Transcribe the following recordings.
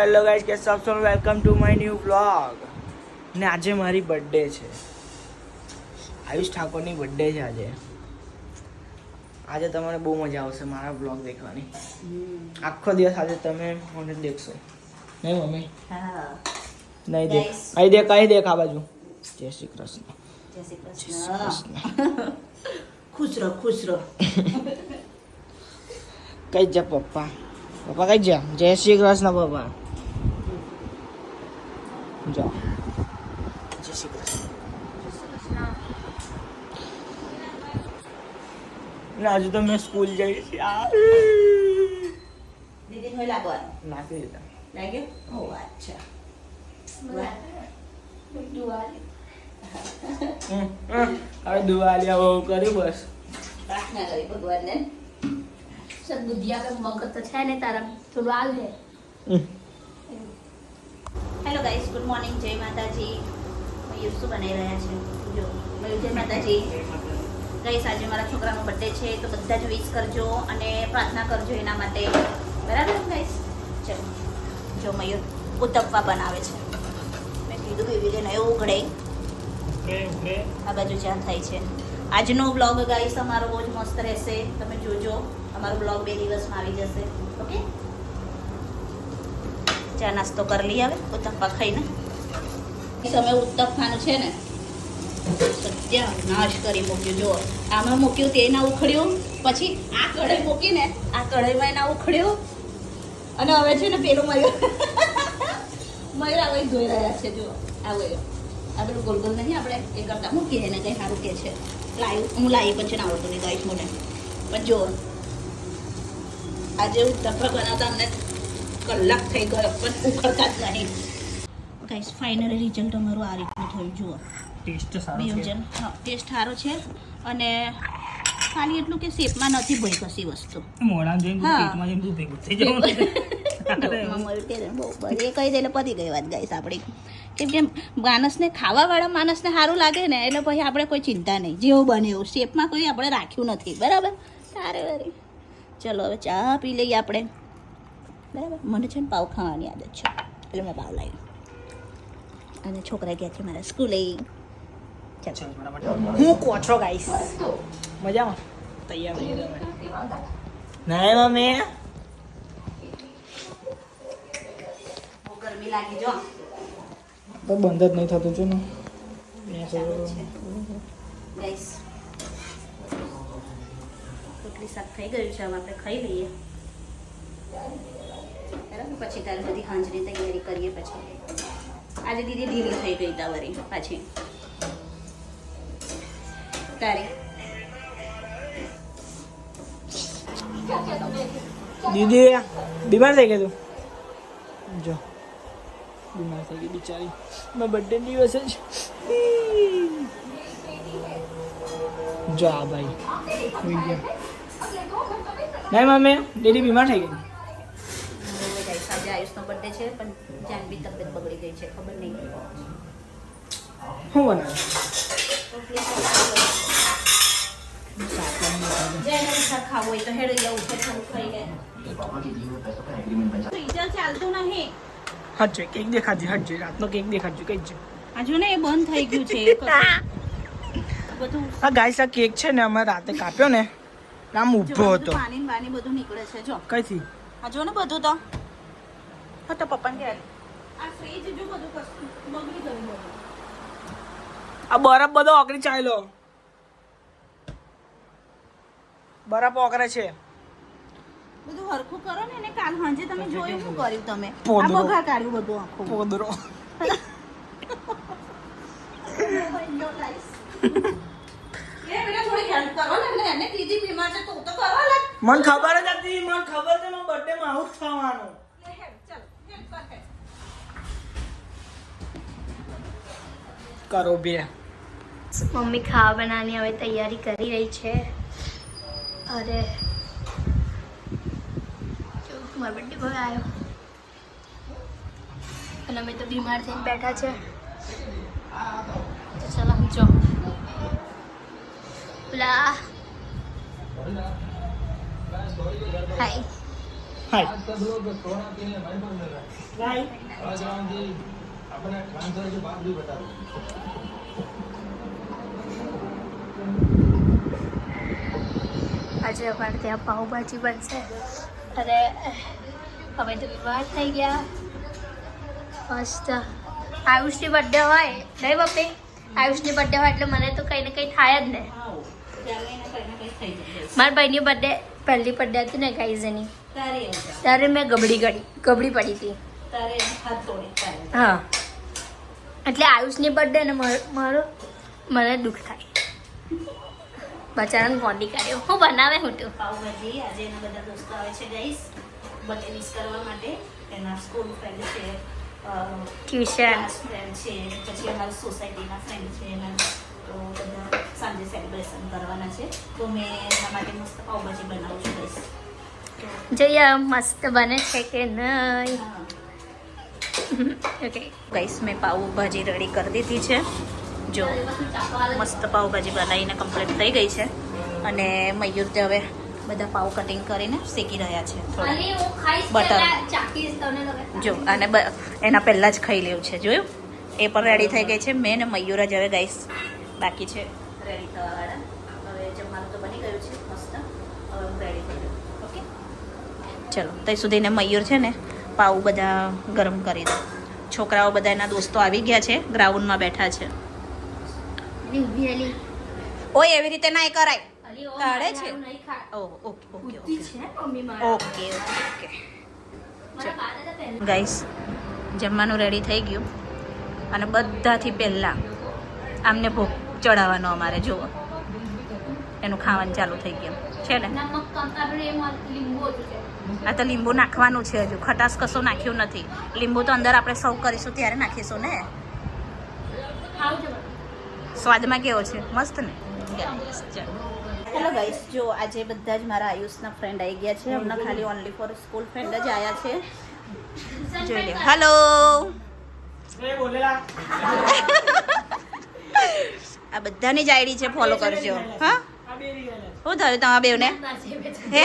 Hello guys કે સબ સો? Welcome to my new vlog ને આજે મારી બર્થડે છે. આયુષ ઠાકોરની બર્થડે છે આજે. આજે તમને બહુ મજા આવશે મારા વ્લોગ દેખવાની. આખો દિવસ આજે તમે મને દેખશો. નહીં મમ્મી? હા. નહીં દેખ. અહીં દેખ અહીં દેખ આ બાજુ. જય શ્રી કૃષ્ણ. જય શ્રી કૃષ્ણ. ખુશ રહો ખુશ રહો. કઈ જા પપ્પા. પપ્પા કઈ જા. જય શ્રી કૃષ્ણ પપ્પા. જાઓ જય શ્રી કૃષ્ણ ને હજુ તો મેં સ્કૂલ જઈ. દીદી હોય લાગવાનું નાખી દીધા લાગ્યું ઓ અચ્છા હમ, હમ. હવે દુવાલિયા આવો કર્યું બસ પ્રાર્થના કરી ભગવાનને સદબુદ્ધિયા કે મગજ તો છે ને તારા થોડું હાલ દે હમ. હેલો ગાઈસ, ગુડ મોર્નિંગ, જય માતાજી. મયુર શું બનાવી રહ્યા છે. જો મયુર જય માતાજી. ગાઈસ, આજે મારા છોકરાનો બર્થડે છે, તો બધા જ વિશ કરજો અને પ્રાર્થના કરજો એના માટે. બરાબર, ગાઈસ? ચલો, જો મયુર ઉતપ્પા બનાવે છે. મેં કીધું એવી રીતે નયો ઉઘડે આ બાજુ જ્યાં થાય છે. આજનો બ્લોગ ગાઈસ, અમારો બહુ જ મસ્ત રહેશે. તમે જોજો, અમારો બ્લોગ બે દિવસમાં આવી જશે. ઓકે? ચા નાસ્તો કરી લઈ આવે ઉત્તપ્પા ખાઈને. તમે ઉત્તપ્પાનું છે ને સત્યાનાશ કરી મૂક્યું જો આમાં મૂક્યું તે ના ઉખડ્યું, પછી આ કઢાઈ મૂકીને આ કઢાઈમાં એના ઉખડ્યું, અને હવે છે ને પેલું મયુર મયુર આવે ધોઈ રહ્યા છે જો આવે આ પેલું ગોલ ગોલ નહીં આપણે એ કરતા મૂકીએ, એને કંઈ સારું કે છે. લાઈવ હું લાવી પછી ના આવડતું નહીં ગાઈશ મને. પણ જો આજે ઉત્તપ્પા બનાવતા અમને કલાક થઈ ગયો પણ ઉખડતા જ નહીં. ગાઈસ ફાઇનલી રિઝલ્ટ અમારું આ રીતનું થયું જુઓ. ટેસ્ટ સારો છે. હા ટેસ્ટ સારો છે. અને ખાલી એટલું કે શેપમાં નથી ભઈ કશી વસ્તુ. મોડા જોઈને પેટમાં જઈને દૂધ ભેગું થઈ જવાનું. એ કહી દે એટલે પતી ગઈ વાત ગાઈસ આપણી. કેમ કે માણસને ખાવાવાળા માણસને સારું લાગે ને એટલે પછી આપણે કોઈ ચિંતા નહીં. જેવું બને એવું. શેપમાં કોઈ આપણે રાખ્યું નથી. બરાબર? સારે વરી ચલો હવે ચા પી લઈએ આપણે. બરાબર? મને છે ને પાવ ખાવાની આદત છે. એટલે મેં પાવ લાવી અને છોકરા ગયા છે મારા સ્કૂલે. હું કોછો ગાઈસ મજામાં? તૈયાર થઈ તમે. નહીં મમ્મી. ગરમી લાગી જો. તો બંધ જ નહીં થતું છે ને. ગાઈસ રોટલી શાક થઈ ગયું છે હવે આપણે ખાઈ લઈએ. બરાબર પછી તારે બધી હાંજની તૈયારી કરીએ પછી. આજે દીદી ઢીલી થઈ ગઈ તા વરી પાછી. તારી. દીદી, બીમાર થઈ ગઈ તું? જો. બીમાર થઈ ગઈ બિચારી. મારા બર્થડે દિવસે જ. જો આ ભાઈ. હોઈ ગયા. નહીં, મમ્મી દીદી બીમાર થઈ ગઈ. ગાઈસ આજે આયુષનો બર્થડે છે પણ જાનવી તબિયત બગડી ગઈ છે ખબર નહીં. શું બનાવે કેક દેખાડજે હટજે રાતનો કેક દેખાડજે કઈ છે. હજુ ને એ બંધ થઈ ગયું છે બધું. આ ગાઈસ આ કેક છે ને અમે રાતે કાપ્યો ને આમ ઊભો બધું હતો. પાણી ને બધું નીકળે છે જો. કઈથી? આ જો ને બધું તો. હા તો પપ્પાને કે આ ફ્રીજ જો બધું બગડી ગયું આ બરફ બધો ઓગળી ચાલ્યો. બરફ ઓગળે છે. બધું હરખું કરો ને અને કાલ સાંજે તમે જોયું શું કર્યું તમે? આ બગા કાઢ્યું બધું આખું. પોદરો. મને ખબર જ હતી મને ખબર છે મારા બર્થડે માં આવું જ થવાનું. કરો બે. મમ્મી ખાવા બનાવવાની હવે તૈયારી કરી રહી છે. અરે. જો મારો બર્થડે બોય આવ્યો. અને અમે તો બીમાર થઈને બેઠા છે. તો ચલો જો પેલા. હાય હાય આજે અમારે ત્યાં પાઉંભાજી બનશે. અને અમે તો બીમાર થઈ ગયા. મસ્ત. આયુષની બર્થડે હોય નહીં પપ્પી આયુષની બર્થડે હોય એટલે મને તો કંઈ ને કંઈ થાય જ ને. ત્યારે એને કંઈ ને કંઈ થઈ જશે મારા ભાઈની બર્થડે પહેલી બર્થડે હતી ને ગાઈઝ એની. તારે ત્યારે મેં ગબડી ગડી ગબડી પડી હતી. હા. એટલે આયુષની બર્થડે ને મારો મને દુઃખ થાય. બચારાને ગોંડી કાઢ્યો હું બનાવે હું તું. પાઉભાજી આજે એના બધા દોસ્તો આવે છે ગાઈસ બર્થડે વિશ કરવા માટે. એના સ્કૂલ ફ્રેન્ડ છે ટ્યુશન ફ્રેન્ડ છે પછી અમારા સોસાયટીના ફ્રેન્ડ છે એના. તો બધા સાંજે સેલિબ્રેશન કરવાના છે. તો મેં એના માટે મસ્ત પાઉભાજી બનાવું છું ગાઈસ જોઈએ મસ્ત બને છે કે નહીં. ઓકે ગાઈસ મેં પાઉંભાજી રેડી કરી દીધી છે. જો મસ્ત પાઉભાજી બનાવીને કમ્પ્લીટ થઈ ગઈ છે. અને મયુર તે હવે બધા પાઉ કટિંગ કરીને શેકી રહ્યા છે થોડા. બટર. જો અને બ- એના પહેલાં જ ખાઈ લેવું છે જોયું? એ પણ રેડી થઈ ગઈ છે. મેં ને મયુર જ હવે ગાઈસ બાકી છે. રેડી થવાવાળા હવે જમવાનું તો બની ગયું છે મસ્ત. હવે હું રેડી થઈ ગયું ઓકે ચલો ત્યાં સુધીને મયુર છે ને પાઉં બધા ગરમ કરી દો. છોકરાઓ બધા એના દોસ્તો આવી ગયા છે ગ્રાઉન્ડમાં બેઠા છે. ઓય એવી રીતે ના કરાય. કાઢે છે? Okay okay okay. Okay okay guys જમવાનું રેડી થઈ ગયું. અને બધાથી પહેલાં આમને ભોગ ચડાવવાનો અમારે જુઓ. એનું ખાવાનું ચાલુ થઈ ગયું. છે ને? આ તો લીંબુ નાખવાનું છે હજુ. ખટાશ કશું નાખ્યું નથી. લીંબુ તો અંદર આપણે સર્વ કરીશું ત્યારે નાખીશું ને? સ્વાદમાં કેવો છે? મસ્ત ને? હેલો ગાઈસ જો આજે બધા જ મારા આયુષના ફ્રેન્ડ આવી ગયા છે. હમણાં ખાલી ઓનલી ફોર સ્કૂલ ફ્રેન્ડ જ આવ્યા છે. જોઈ લે હેલો આ બધાની જ આઈડી છે ફોલો કરજો. હા? શું થયું તમારા બેવને. હે?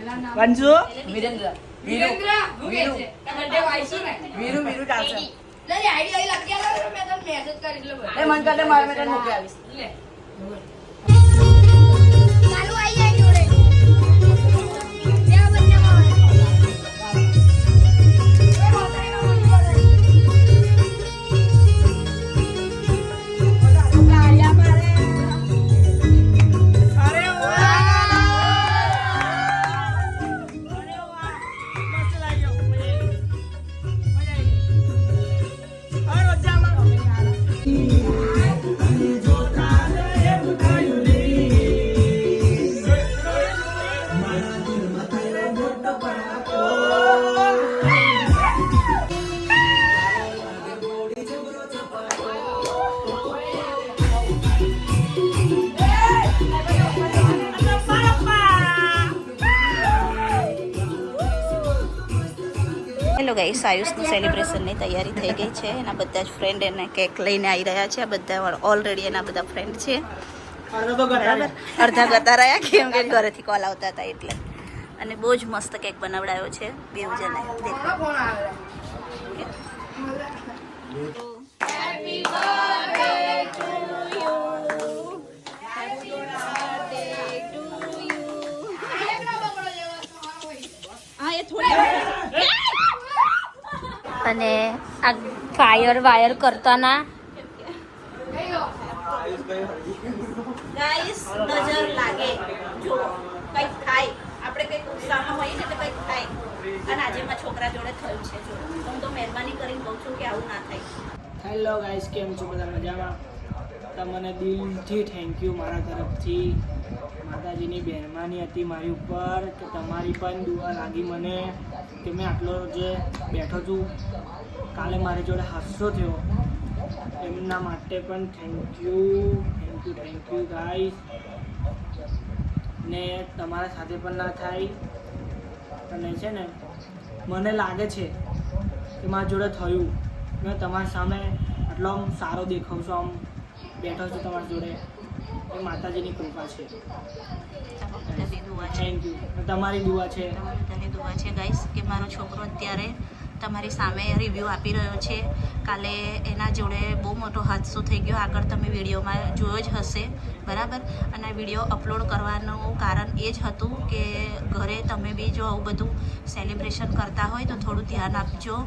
કોઈને વિરેન્દ્ર ના ના દીધું. તમારા બેવને એ મહેશ એ મહેશ શર્મા તો લાય. તું તો તને ખાસ કહું જો તો કર્યો જોઈ લે આ મેન છે વંશુ અરે હેલો ગાઈસ આયુષનું સેલિબ્રેશનની તૈયારી થઈ ગઈ છે. એના બધા જ ફ્રેન્ડ એને કેક લઈને આવી રહ્યા છે. આ બધા ઓલરેડી એના બધા ફ્રેન્ડ છે. બરાબર અડધા કરતા રહ્યા? કેમ કે ઘરેથી કોલ આવતા હતા એટલે. અને બહુ જ મસ્ત કેક બનાવડાયો છે જણે દેખો. હા એ થોડી અને આ ફાયર વાયર કરતા ના ગાઈસ નજર લાગે. જો કંઈક થાય. આપણે કંઈક ઉત્સાહમાં હોઈએ ને એટલે કંઈક થાય. અને આજે છોકરા જોડે થયું છે જો. હું તો મહેરબાની કરીને કહું છું કે આવું ના થાય. હેલો ગાઈસ કેમ છો? બધા મજામાં? તમને દિલથી થેન્ક યુ મારા તરફથી. માતાજીની બહેરમાની હતી મારી ઉપર કે તમારી પણ દુઆ લાગી મને કે મેં આટલો જે બેઠો છું, કાલે મારી જોડે હાસ્યો થયો. એમના માટે પણ thank you thank you thank you guys ને તમારા સાથે પણ ના થાય. અને છે ને, મને લાગે છે કે મારા જોડે થયું. મેં તમારી સામે આટલો સારો દેખાવ છું આમ. બેઠો છું તમારી જોડે. એ માતાજીની કૃપા છે. થેન્ક યુ તમારી દુઆ છે. તમારી દુઆ છે ગાઈસ કે મારો છોકરો અત્યારે તમારી સામે રિવ્યૂ આપી રહ્યો છે. કાલે એના જોડે બહુ મોટો હાદસો થઈ ગયો. આગળ તમે વિડીયોમાં જોયો જ હશે. બરાબર? અને વીડિયો અપલોડ કરવાનું કારણ એ જ હતું કે ઘરે તમે બી જો આવું બધું સેલિબ્રેશન કરતા હોય તો થોડું ધ્યાન આપજો.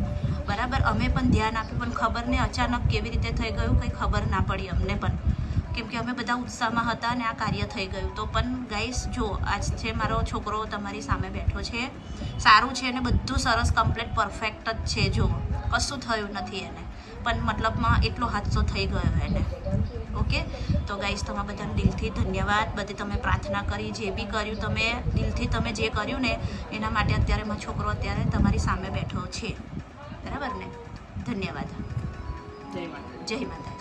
બરાબર? અમે પણ ધ્યાન આપ્યું, પણ ખબર ને અચાનક કેવી રીતે થઈ ગયું કંઈ ખબર ના પડી અમને પણ. કેમ કે અમે બધા ઉત્સાહમાં હતા અને આ કાર્ય થઈ ગયું. તો પણ ગાઈસ જો આજ છે મારો છોકરો તમારી સામે બેઠો છે સારું છે અને બધું સરસ કમ્પ્લીટ પરફેક્ટ જ છે જો. કશું થયું નથી એને. પણ મતલબમાં એટલો હાદસો થઈ ગયો એને. ઓકે તો ગાઈસ તમારા બધાને દિલથી ધન્યવાદ. બધી તમે પ્રાર્થના કરી જે બી કર્યું તમે દિલથી તમે જે કર્યું ને એના માટે અત્યારે મારો છોકરો અત્યારે તમારી સામે બેઠો છે. બરાબર ને? ધન્યવાદ. જય માતા જય માતાજી.